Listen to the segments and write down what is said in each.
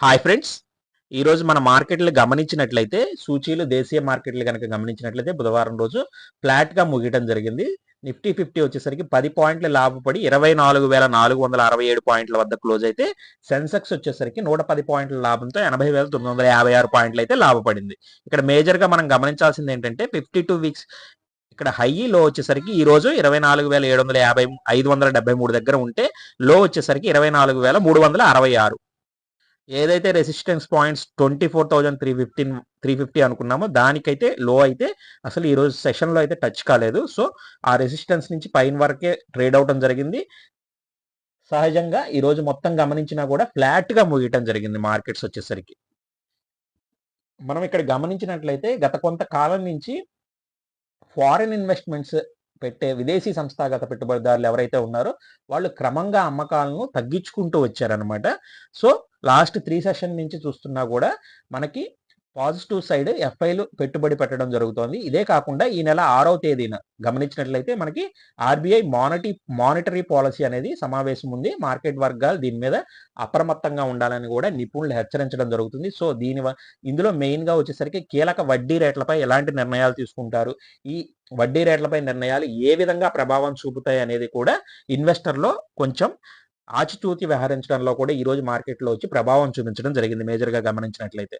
Hi friends. ఈరోజు మన మార్కెట్లు గమనించినట్లయితే సూచీలు దేశీయ మార్కెట్లు కనుక గమనించినట్లయితే బుధవారం రోజు ఫ్లాట్గా ముగియటం జరిగింది. నిఫ్టీ ఫిఫ్టీ వచ్చేసరికి పది పాయింట్లు లాభపడి ఇరవై నాలుగు వేల నాలుగు వందల అరవై ఏడు పాయింట్ల వద్ద క్లోజ్ అయితే సెన్సెక్స్ వచ్చేసరికి నూట పది పాయింట్ల లాభంతో ఎనభై వేల తొమ్మిది వందల యాభై ఆరు పాయింట్లు అయితే లాభపడింది. ఇక్కడ మేజర్గా మనం గమనించాల్సింది ఏంటంటే ఫిఫ్టీ టూ వీక్స్ ఇక్కడ హై లో వచ్చేసరికి ఈ రోజు ఇరవై నాలుగు వేల ఏడు వందల యాభై ఐదు వందల డెబ్బై మూడు దగ్గర ఉంటే లో వచ్చేసరికి ఇరవై నాలుగు వేల మూడు వందల అరవై ఆరు. ఏదైతే resistance points twenty four thousand three fifteen three fifty అనుకున్నామో దానికైతే లో అయితే అసలు ఈరోజు సెషన్లో అయితే టచ్ కాలేదు. సో ఆ రెసిస్టెన్స్ నుంచి పైన వరకే ట్రేడ్ అవటం జరిగింది. సహజంగా ఈరోజు మొత్తం గమనించినా కూడా ఫ్లాట్గా ముగియటం జరిగింది మార్కెట్స్ వచ్చేసరికి. మనం ఇక్కడ గమనించినట్లయితే గత కొంతకాలం నుంచి ఫారిన్ ఇన్వెస్ట్మెంట్స్ పెట్టే విదేశీ సంస్థాగత పెట్టుబడిదారులు ఎవరైతే ఉన్నారో వాళ్ళు క్రమంగా అమ్మకాలను తగ్గించుకుంటూ వచ్చారనమాట సో లాస్ట్ త్రీ సెషన్ నుంచి చూస్తున్నా కూడా మనకి పాజిటివ్ సైడ్ ఎఫ్ఐలు పెట్టుబడి పెట్టడం జరుగుతోంది. ఇదే కాకుండా ఈ నెల ఆరవ తేదీన గమనించినట్లయితే మనకి ఆర్బీఐ మానిటీ మానిటరీ పాలసీ అనేది సమావేశం ఉంది. మార్కెట్ వర్గాలు దీని మీద అప్రమత్తంగా ఉండాలని కూడా నిపుణులు హెచ్చరించడం జరుగుతుంది. సో దీని ఇందులో మెయిన్గా వచ్చేసరికి కీలక వడ్డీ రేట్లపై ఎలాంటి నిర్ణయాలు తీసుకుంటారు? ఈ వడ్డీ రేట్లపై నిర్ణయాలు ఏ విధంగా ప్రభావం చూపుతాయి అనేది కూడా ఇన్వెస్టర్లో కొంచెం ఆచితూచి వ్యవహరించడంలో కూడా ఈరోజు మార్కెట్లో వచ్చి ప్రభావం చూపించడం జరిగింది. మేజర్గా గమనించినట్లయితే.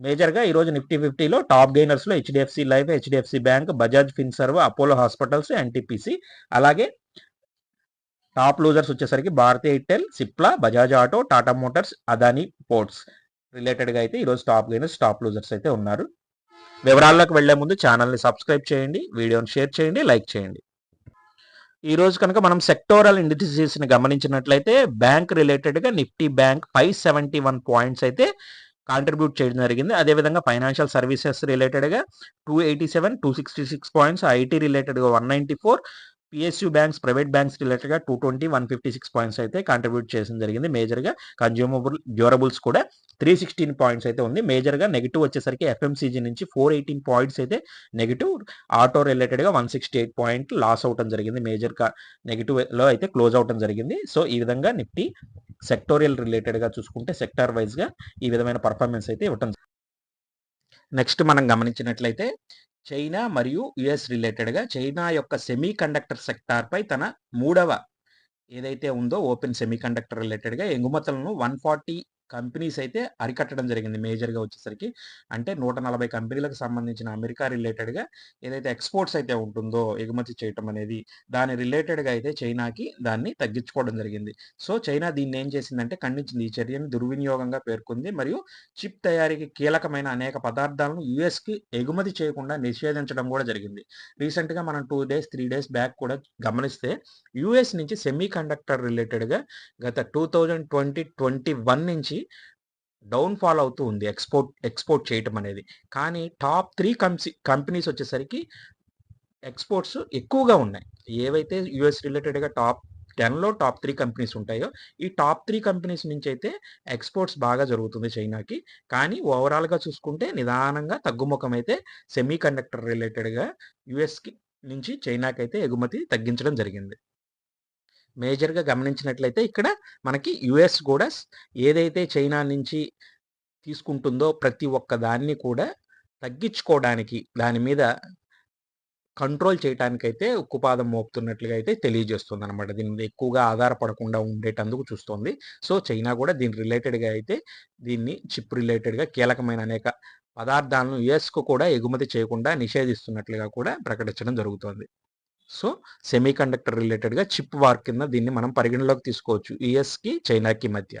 మేజర్గా ఈ రోజు నిఫ్టీ ఫిఫ్టీలో top గెయినర్స్లో HDFC life HDFC bank Bajaj Finserv Apollo hospitals NTPC అలాగే టాప్ లూజర్స్ వచ్చేసరికి Bharti Airtel Cipla Bajaj auto Tata motors Adani ports. రిలేటెడ్గా అయితే ఈరోజు టాప్ గెయినర్స్ టాప్ లూజర్స్ అయితే ఉన్నారు. వివరాల్లోకి వెళ్ళే ముందు ఛానల్ని సబ్స్క్రైబ్ చేయండి వీడియోని షేర్ చేయండి లైక్ చేయండి. ఈ రోజు కనుక మనం సెక్టోరల్ ఇండిసెస్ని గమనించినట్లయితే బ్యాంక్ రిలేటెడ్గా Nifty bank five seventy one points అయితే కాంట్రిబ్యూట్ చేయడం జరిగింది. అదేవిధంగా ఫైనాన్షియల్ సర్వీసెస్ రిలేటెడ్గా two eighty seven two sixty six points IT రిలేటెడ్గా one ninety four PSU banks private banks రిలేటెడ్గా two twenty one fifty six points అయితే contribute చేయడం జరిగింది మేజర్గా కన్జ్యూమబుల్ డ్యూరబుల్స్ కూడా త్రీ సిక్స్టీన్ పాయింట్స్ అయితే ఉంది. మేజర్గా నెగిటివ్ వచ్చేసరికి ఎఫ్ఎంసీజీ నుంచి ఫోర్ ఎయిటీన్ పాయింట్స్ అయితే నెగిటివ్ ఆటో రిలేటెడ్గా one sixty eight point loss అవటం జరిగింది. మేజర్గా నెగిటివ్లో లో అయితే క్లోజ్ అవటం జరిగింది. సో ఈ విధంగా నిఫ్టీ సెక్టోరియల్ రిలేటెడ్గా చూసుకుంటే సెక్టార్ వైజ్గా ఈ విధమైన పర్ఫార్మెన్స్ అయితే ఇవ్వటం నెక్స్ట్ మనం గమనించినట్లయితే చైనా మరియు యుఎస్ రిలేటెడ్గా చైనా యొక్క సెమీ కండక్టర్ సెక్టార్పై తన మూడవ ఏదైతే ఉందో ఓపెన్ సెమీ కండక్టర్ రిలేటెడ్గా ఎగుమతులను వన్ ఫార్టీ కంపెనీస్ అయితే అరికట్టడం జరిగింది మేజర్గా వచ్చేసరికి. అంటే నూట నలభై కంపెనీలకు సంబంధించిన అమెరికా రిలేటెడ్గా ఏదైతే ఎక్స్పోర్ట్స్ అయితే ఉంటుందో ఎగుమతి చేయటం అనేది దాని రిలేటెడ్గా అయితే చైనాకి దాన్ని తగ్గించుకోవడం జరిగింది. సో చైనా దీన్ని ఏం చేసిందంటే ఖండించింది. ఈ చర్యను దుర్వినియోగంగా పేర్కొంది. మరియు చిప్ తయారీకి కీలకమైన అనేక పదార్థాలను యుఎస్కి ఎగుమతి చేయకుండా నిషేధించడం కూడా జరిగింది. రీసెంట్గా మనం two days three days back కూడా గమనిస్తే యుఎస్ నుంచి సెమీ కండక్టర్ రిలేటెడ్గా గత two thousand twenty twenty one నుంచి డౌన్ ఫాల్ అవుతూ ఉంది ఎక్స్పోర్ట్ ఎక్స్పోర్ట్ చేయటం అనేది. కానీ టాప్ త్రీ కంపీ కంపెనీస్ వచ్చేసరికి ఎక్స్పోర్ట్స్ ఎక్కువగా ఉన్నాయి. ఏవైతే యుఎస్ రిలేటెడ్గా టాప్ టెన్లో టాప్ త్రీ కంపెనీస్ ఉంటాయో ఈ టాప్ త్రీ కంపెనీస్ నుంచి అయితే ఎక్స్పోర్ట్స్ బాగా జరుగుతుంది చైనాకి. కానీ ఓవరాల్గా చూసుకుంటే నిదానంగా తగ్గుముఖం అయితే సెమీ కండక్టర్ రిలేటెడ్గా యుఎస్కి నుంచి చైనాకి అయితే ఎగుమతి తగ్గించడం జరిగింది. మేజర్గా గమనించినట్లయితే ఇక్కడ మనకి యుఎస్ కూడా ఏదైతే చైనా నుంచి తీసుకుంటుందో ప్రతి ఒక్క దాన్ని కూడా తగ్గించుకోవడానికి దాని మీద కంట్రోల్ చేయడానికైతే ఉక్కుపాదం మోపుతున్నట్లుగా అయితే తెలియజేస్తుంది అనమాట దీని మీద ఎక్కువగా ఆధారపడకుండా ఉండేటందుకు చూస్తోంది. సో చైనా కూడా దీని రిలేటెడ్గా అయితే దీన్ని చిప్ రిలేటెడ్గా కీలకమైన అనేక పదార్థాలను యుఎస్కు కూడా ఎగుమతి చేయకుండా నిషేధిస్తున్నట్లుగా కూడా ప్రకటించడం జరుగుతోంది. సో సెమీ కండక్టర్ రిలేటెడ్గా చిప్ వార్ కింద దీన్ని మనం పరిగణలోకి తీసుకోవచ్చు. యుఎస్కి చైనాకి మధ్య.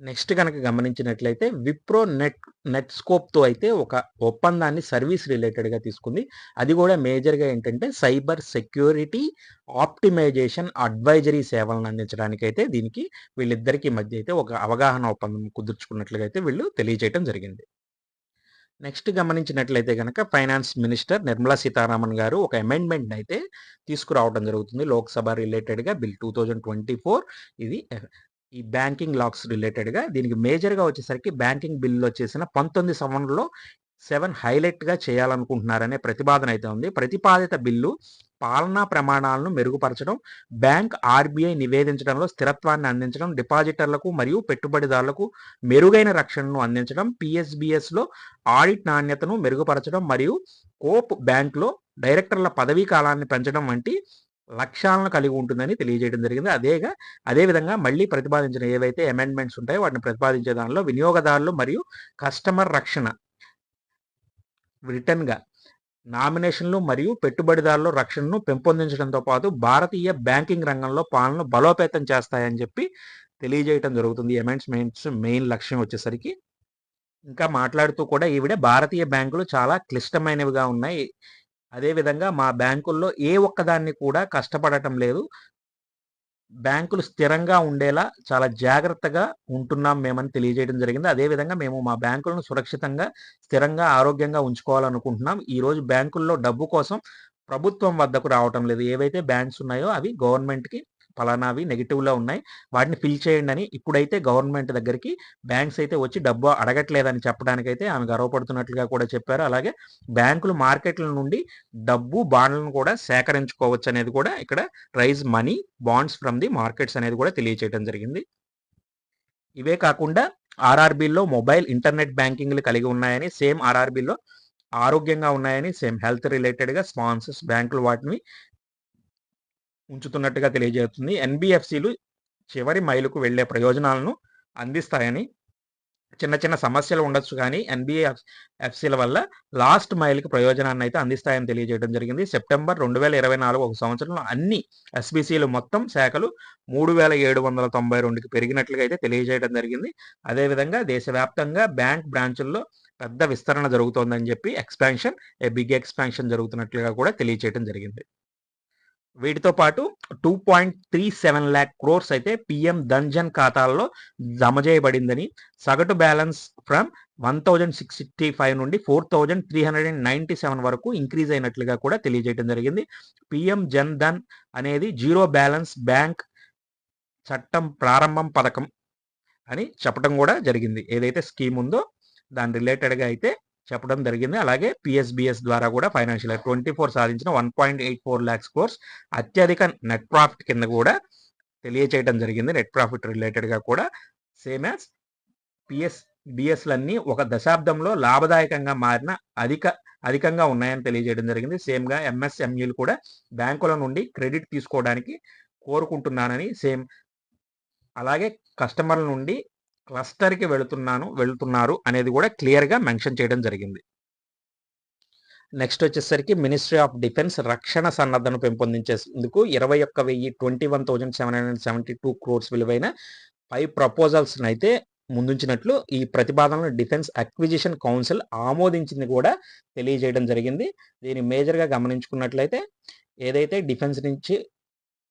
నెక్స్ట్ కనుక గమనించినట్లయితే విప్రో నెట్ నెట్ స్కోప్తో అయితే ఒక ఒప్పందాన్ని సర్వీస్ రిలేటెడ్గా తీసుకుంది. అది కూడా మేజర్గా ఏంటంటే సైబర్ సెక్యూరిటీ ఆప్టిమైజేషన్ అడ్వైజరీ సేవలను అందించడానికి అయితే దీనికి వీళ్ళిద్దరికీ మధ్య అయితే ఒక అవగాహన ఒప్పందం కుదుర్చుకున్నట్లుగా అయితే వీళ్ళు తెలియజేయడం జరిగింది. నెక్స్ట్ గమనించినట్లయితే కనుక ఫైనాన్స్ మినిస్టర్ నిర్మలా సీతారామన్ గారు ఒక అమెండ్మెంట్ అయితే తీసుకురావడం జరుగుతుంది లోక్సభ రిలేటెడ్గా bill two thousand twenty four ఇది ఈ బ్యాంకింగ్ లాక్స్ రిలేటెడ్గా దీనికి మేజర్గా వచ్చేసరికి బ్యాంకింగ్ బిల్లులో చేసిన పంతొమ్మిది సంవత్సరంలో సెవెన్ హైలైట్గా చేయాలనుకుంటున్నారనే ప్రతిపాదన అయితే ఉంది. ప్రతిపాదిత బిల్లు పాలనా ప్రమాణాలను మెరుగుపరచడం బ్యాంక్ ఆర్బీఐ నివేదించడంలో స్థిరత్వాన్ని అందించడం డిపాజిటర్లకు మరియు పెట్టుబడిదారులకు మెరుగైన రక్షణను అందించడం పిఎస్బిఎస్లో ఆడిట్ నాణ్యతను మెరుగుపరచడం మరియు కోప్ బ్యాంక్లో డైరెక్టర్ల పదవీ కాలాన్ని పెంచడం వంటి లక్ష్యాలను కలిగి ఉంటుందని తెలియజేయడం జరిగింది. అదేగా అదేవిధంగా మళ్ళీ ప్రతిపాదించిన ఏవైతే అమెండ్మెంట్స్ ఉంటాయో వాటిని ప్రతిపాదించే దానిలో వినియోగదారులు మరియు కస్టమర్ రక్షణ రిటర్న్గా నామినేషన్లు మరియు పెట్టుబడిదారుల రక్షణను పెంపొందించడంతో పాటు భారతీయ బ్యాంకింగ్ రంగంలో పాలన బలోపేతం చేస్తాయని చెప్పి తెలియజేయటం జరుగుతుంది. అమెండ్మెంట్స్ మెయిన్ లక్ష్యం వచ్చేసరికి. ఇంకా మాట్లాడుతూ కూడా ఈవిడ భారతీయ బ్యాంకులు చాలా క్లిష్టమైనవిగా ఉన్నాయి. అదేవిధంగా మా బ్యాంకుల్లో ఏ ఒక్కదాన్ని కూడా కష్టపడటం లేదు. బ్యాంకులు స్థిరంగా ఉండేలా చాలా జాగ్రత్తగా ఉంటున్నాం మేమని తెలియజేయడం జరిగింది. అదేవిధంగా మేము మా బ్యాంకులను సురక్షితంగా స్థిరంగా ఆరోగ్యంగా ఉంచుకోవాలనుకుంటున్నాం. ఈరోజు బ్యాంకుల్లో డబ్బు కోసం ప్రభుత్వం వద్దకు రావటం లేదు. ఏవైతే బ్యాంక్స్ ఉన్నాయో అవి గవర్నమెంట్కి ఫలానావి నెగిటివ్లో ఉన్నాయి. వాటిని ఫిల్ చేయండి అని ఇప్పుడైతే గవర్నమెంట్ దగ్గరికి బ్యాంక్స్ అయితే వచ్చి డబ్బు అడగట్లేదని చెప్పడానికైతే ఆమె గర్వపడుతున్నట్లుగా కూడా చెప్పారు. అలాగే బ్యాంకులు మార్కెట్ల నుండి డబ్బు బాండ్లను కూడా సేకరించుకోవచ్చు అనేది కూడా ఇక్కడ raise money bonds from the markets అనేది కూడా తెలియచేయడం జరిగింది. ఇవే కాకుండా ఆర్ఆర్బీలో మొబైల్ ఇంటర్నెట్ బ్యాంకింగ్లు కలిగి ఉన్నాయని సేమ్ ఆర్ఆర్బీలో ఆరోగ్యంగా ఉన్నాయని సేమ్ హెల్త్ రిలేటెడ్గా స్పాన్సర్స్ బ్యాంకులు వాటిని ఉంచుతున్నట్టుగా తెలియజేస్తుంది. ఎన్బిఎఫ్సిలు చివరి మైలుకు వెళ్ళే ప్రయోజనాలను అందిస్తాయని చిన్న చిన్న సమస్యలు ఉండొచ్చు కానీ ఎన్బిఎఫ్ ఎఫ్సీల వల్ల లాస్ట్ మైల్కి ప్రయోజనాన్ని అయితే అందిస్తాయని తెలియజేయడం జరిగింది. సెప్టెంబర్ రెండు వేల ఇరవై నాలుగు ఒక సంవత్సరంలో అన్ని ఎస్బిసిలు మొత్తం శాఖలు మూడు వేల ఏడు వందల తొంభై రెండుకి పెరిగినట్లుగా అయితే తెలియజేయడం జరిగింది. అదేవిధంగా దేశవ్యాప్తంగా బ్యాంక్ బ్రాంచుల్లో పెద్ద విస్తరణ జరుగుతోందని చెప్పి ఎక్స్పాన్షన్ ఏ బిగ్ ఎక్స్పాన్షన్ జరుగుతున్నట్లుగా కూడా తెలియజేయడం జరిగింది. వీటితో పాటు two point three seven lakh crores అయితే పిఎం ధన్జన్ ఖాతాల్లో జమ చేయబడిందని. సగటు balance from one thousand sixty five నుండి four thousand three hundred and ninety seven వరకు ఇంక్రీజ్ అయినట్లుగా కూడా తెలియజేయడం జరిగింది. పిఎం జన్ ధన్ అనేది జీరో బ్యాలెన్స్ బ్యాంక్ చట్టం ప్రారంభం పథకం అని చెప్పడం కూడా జరిగింది. ఏదైతే స్కీమ్ ఉందో దాని రిలేటెడ్గా అయితే చెప్పడం జరిగింది. అలాగే పిఎస్బిఎస్ ద్వారా కూడా ఫైనాన్షియల్ ట్వంటీ ఫోర్ సాధించిన one point eight four lakhs crores అత్యధిక నెట్ ప్రాఫిట్ కింద కూడా తెలియచేయడం జరిగింది. నెట్ ప్రాఫిట్ రిలేటెడ్గా కూడా సేమ్ యాజ్ పిఎస్ బిఎస్లన్నీ ఒక దశాబ్దంలో లాభదాయకంగా మారిన అధిక అధికంగా ఉన్నాయని తెలియజేయడం జరిగింది. సేమ్గా ఎంఎస్ఎంఈలు కూడా బ్యాంకుల నుండి క్రెడిట్ తీసుకోవడానికి కోరుకుంటున్నానని సేమ్ అలాగే కస్టమర్ల నుండి క్లస్టర్కి వెళుతున్నాను వెళుతున్నారు అనేది కూడా క్లియర్గా మెన్షన్ చేయడం జరిగింది. నెక్స్ట్ వచ్చేసరికి మినిస్ట్రీ ఆఫ్ డిఫెన్స్ రక్షణ సన్నద్ధను పెంపొందించేందుకు ఇరవై ఒక్క వెయ్యి twenty one thousand seven hundred seventy two crores విలువైన పై ప్రపోజల్స్ని అయితే ముందుంచినట్లు ఈ ప్రతిపాదనను డిఫెన్స్ అక్విజిషన్ కౌన్సిల్ ఆమోదించింది కూడా తెలియజేయడం జరిగింది. దీన్ని మేజర్గా గమనించుకున్నట్లయితే ఏదైతే డిఫెన్స్ నుంచి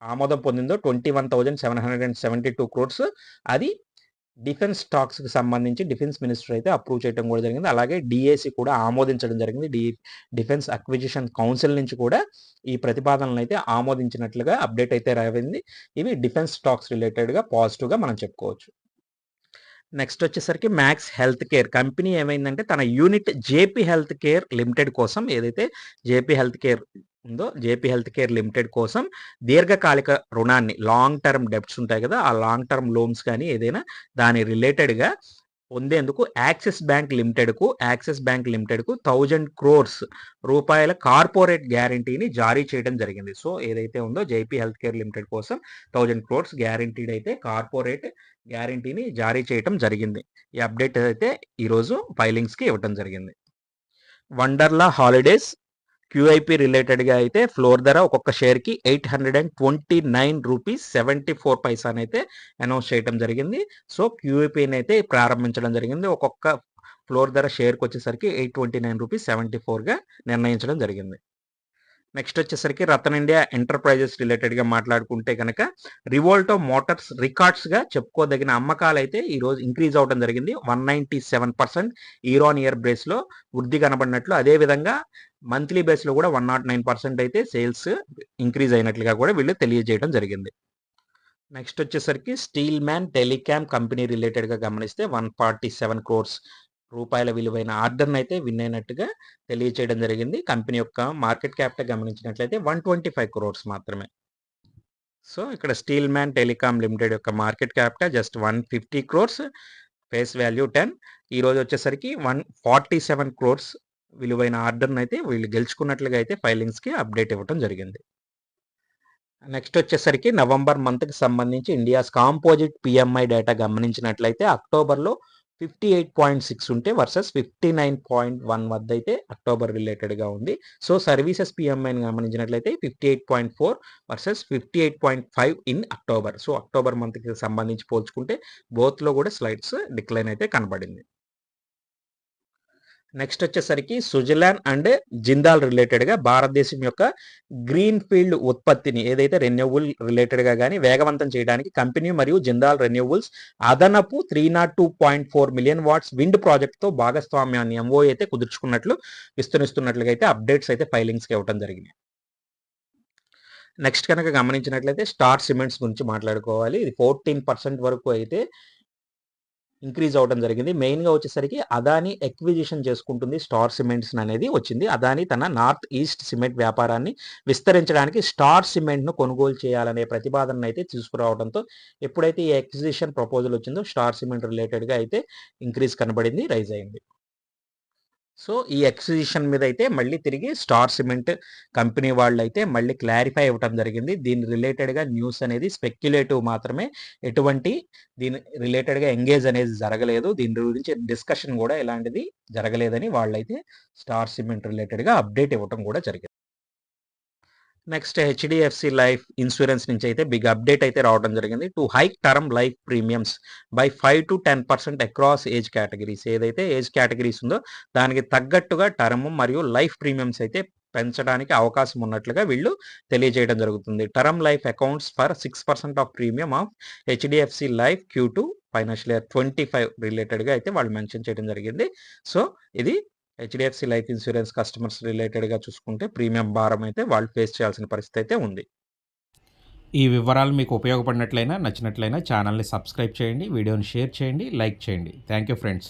ఆమోదం పొందిందో twenty one thousand seven hundred and seventy two crores అది డిఫెన్స్ స్టాక్స్కి సంబంధించి డిఫెన్స్ మినిస్టర్ అయితే అప్రూవ్ చేయడం కూడా జరిగింది. అలాగే డిఏసి కూడా ఆమోదించడం జరిగింది. డి డిఫెన్స్ అక్విజిషన్ కౌన్సిల్ నుంచి కూడా ఈ ప్రతిపాదనలు అయితే ఆమోదించినట్లుగా అప్డేట్ అయితే రావింది. ఇవి డిఫెన్స్ స్టాక్స్ రిలేటెడ్గా పాజిటివ్గా మనం చెప్పుకోవచ్చు. నెక్స్ట్ వచ్చేసరికి మ్యాక్స్ హెల్త్ కేర్ కంపెనీ ఏమైందంటే తన unit JP health care limited కోసం ఏదైతే జేపీ హెల్త్ కేర్ ఉందో జేపీ హెల్త్ కేర్ లిమిటెడ్ కోసం దీర్ఘకాలిక రుణాన్ని లాంగ్ టర్మ్ డెప్ట్స్ ఉంటాయి కదా ఆ లాంగ్ టర్మ్ లోన్స్ కానీ ఏదైనా దాని రిలేటెడ్గా పొందేందుకు యాక్సిస్ బ్యాంక్ లిమిటెడ్కు యాక్సిస్ బ్యాంక్ లిమిటెడ్కు థౌజండ్ క్రోర్స్ రూపాయల కార్పొరేట్ గ్యారంటీని జారీ చేయడం జరిగింది. సో ఏదైతే ఉందో జేపీ హెల్త్ కేర్ లిమిటెడ్ కోసం థౌజండ్ క్రోర్స్ గ్యారంటీడ్ అయితే కార్పొరేట్ గ్యారంటీని జారీ చేయడం జరిగింది. ఈ అప్డేట్ అయితే ఈరోజు ఫైలింగ్స్కి ఇవ్వడం జరిగింది. వండర్లా హాలిడేస్ క్యూఐపి రిలేటెడ్గా అయితే ఫ్లోర్ ధర ఒక్కొక్క షేర్కి eight hundred and twenty nine rupees seventy four పైసాని అయితే అనౌన్స్ చేయడం జరిగింది సో క్యూఐపిని అయితే ప్రారంభించడం జరిగింది. ఒక్కొక్క ఫ్లోర్ ధర షేర్కి వచ్చేసరికి eight twenty nine rupees seventy ఫోర్గా నిర్ణయించడం జరిగింది. నెక్స్ట్ వచ్చేసరికి రతన్ ఇండియా ఎంటర్ప్రైజెస్ రిలేటెడ్గా మాట్లాడుకుంటే కనుక రివోల్టో మోటార్స్ రికార్డ్స్గా చెప్పుకోదగిన అమ్మకాలు అయితే ఈరోజు ఇంక్రీజ్ అవడం జరిగింది. One ninety seven percent year on year బేస్లో వృద్ధి కనబడినట్లు అదేవిధంగా మంత్లీ బేస్లో కూడా వన్ నాట్ నైన్ పర్సెంట్ అయితే సేల్స్ ఇంక్రీజ్ అయినట్లుగా కూడా వీళ్ళు తెలియజేయడం జరిగింది. నెక్స్ట్ వచ్చేసరికి స్టీల్ మ్యాన్ టెలికామ్ కంపెనీ రిలేటెడ్గా గమనిస్తే వన్ ఫార్టీ సెవెన్ క్రోర్స్ రూపాయల విలువైన ఆర్డర్‌ని అయితే విన్ అయినట్టుగా తెలియచేయడం జరిగింది. కంపెనీ యొక్క మార్కెట్ క్యాపిటల్ గమనించినట్లయితే 125 క్రోర్స్ మాత్రమే. సో, ఇక్కడ స్టీల్ మ్యాన్ టెలికామ్ లిమిటెడ్ యొక్క market capital just 150 crores. Face value 10 ఈరోజు వచ్చేసరికి 147 క్రోర్స్ విలువైన ఆర్డర్‌ని అయితే వీళ్ళు గెలుచుకున్నట్లుగా అయితే ఫైలింగ్స్‌కి అప్డేట్ ఇవ్వటం జరిగింది. నెక్స్ట్ వచ్చేసరికి నవంబర్ మంత్‌కి సంబంధించి ఇండియాస్ కాంపోజిట్ పీఎంఐ డేటా గమనించినట్లయితే అక్టోబర్‌లో 58.6 ఉంటే వర్సెస్ 59.1 వద్ద అయితే అక్టోబర్ రిలేటెడ్‌గా ఉంది. సో, సర్వీసెస్ పిఎంఐని గమనించినట్లయితే 58.4 versus 58.5 in October. So, October మంత్‌కి సంబంధించి పోల్చుకుంటే బోత్‌లో కూడా స్లైడ్స్ డిక్లైన్ అయితే కనబడింది. నెక్స్ట్ వచ్చేసరికి స్విట్జర్లాండ్ అండ్ జిందాల్ రిలేటెడ్‌గా భారతదేశం యొక్క గ్రీన్ ఫీల్డ్ ఉత్పత్తిని ఏదైతే రెన్యూవల్ రిలేటెడ్‌గా కానీ వేగవంతం చేయడానికి కంపెనీ మరియు జిందాల్ రెన్యూవల్స్ అదనపు 302.4 మిలియన్ వాట్స్ విండ్ ప్రాజెక్ట్‌తో భాగస్వామ్యాన్ని ఎంఓ అయితే కుదుర్చుకున్నట్లు విస్తరిస్తున్నట్లుగా అయితే అప్డేట్స్ అయితే ఫైలింగ్స్‌కి ఇవ్వడం జరిగినాయి. నెక్స్ట్ కనుక గమనించినట్లయితే స్టార్ సిమెంట్స్ గురించి మాట్లాడుకోవాలి. ఇది 14% వరకు అయితే ఇంక్రీజ్ అవ్వడం జరిగింది. మెయిన్‌గా వచ్చేసరికి అదాని ఎక్విజిషన్ చేసుకుంటుంది స్టార్ సిమెంట్స్ అనేది వచ్చింది. అదాని తన నార్త్ ఈస్ట్ సిమెంట్ వ్యాపారాన్ని విస్తరించడానికి స్టార్ సిమెంట్‌ను కొనుగోలు చేయాలనే ప్రతిపాదన అయితే తీసుకురావడంతో ఎప్పుడైతే ఈ ఎక్విజిషన్ ప్రపోజల్ వచ్చిందో స్టార్ సిమెంట్ రిలేటెడ్‌గా అయితే ఇంక్రీజ్ కనబడింది. రైజ్ అయింది. సో, ఈ ఎక్స్పిజిషన్ మీద అయితే మళ్ళీ తిరిగి స్టార్ సిమెంట్ కంపెనీ వాళ్ళైతే మళ్ళీ క్లారిఫై అవ్వటం జరిగింది. దీని రిలేటెడ్‌గా న్యూస్ అనేది స్పెక్యులేటివ్ మాత్రమే. ఎటువంటి దీని రిలేటెడ్‌గా ఎంగేజ్ అనేది జరగలేదు. దీని గురించి డిస్కషన్ కూడా ఇలాంటిది జరగలేదని వాళ్ళైతే స్టార్ సిమెంట్ రిలేటెడ్‌గా అప్డేట్ ఇవ్వటం కూడా జరిగింది. నెక్స్ట్ హెచ్‌డిఎఫ్‌సి లైఫ్ ఇన్సూరెన్స్ నుంచి అయితే బిగ్ అప్డేట్ అయితే రావడం జరిగింది. To hike term life premiums by 5-10% across age categories ఏదైతే ఏజ్ కేటగిరీస్ ఉందో దానికి తగ్గట్టుగా టర్మ్ మరియు లైఫ్ ప్రీమియమ్స్ అయితే పెంచడానికి అవకాశం ఉన్నట్లుగా వీళ్ళు తెలియజేయడం జరుగుతుంది. Term life accounts for six percent of premium of HDFC life Q two financial year 25 రిలేటెడ్‌గా అయితే వాళ్ళు మెన్షన్ చేయడం జరిగింది. సో, ఇది హెచ్‌డిఎఫ్‌సి లైఫ్ ఇన్సూరెన్స్ కస్టమర్స్ రిలేటెడ్‌గా చూసుకుంటే ప్రీమియం భారం అయితే వాళ్ళు ఫేస్ చేయాల్సిన పరిస్థితి అయితే ఉంది. ఈ వివరాలు మీకు ఉపయోగపడినట్లయినా నచ్చినట్లయినా ఛానల్‌ని సబ్స్క్రైబ్ చేయండి. వీడియోని షేర్ చేయండి. లైక్ చేయండి. Thank you friends.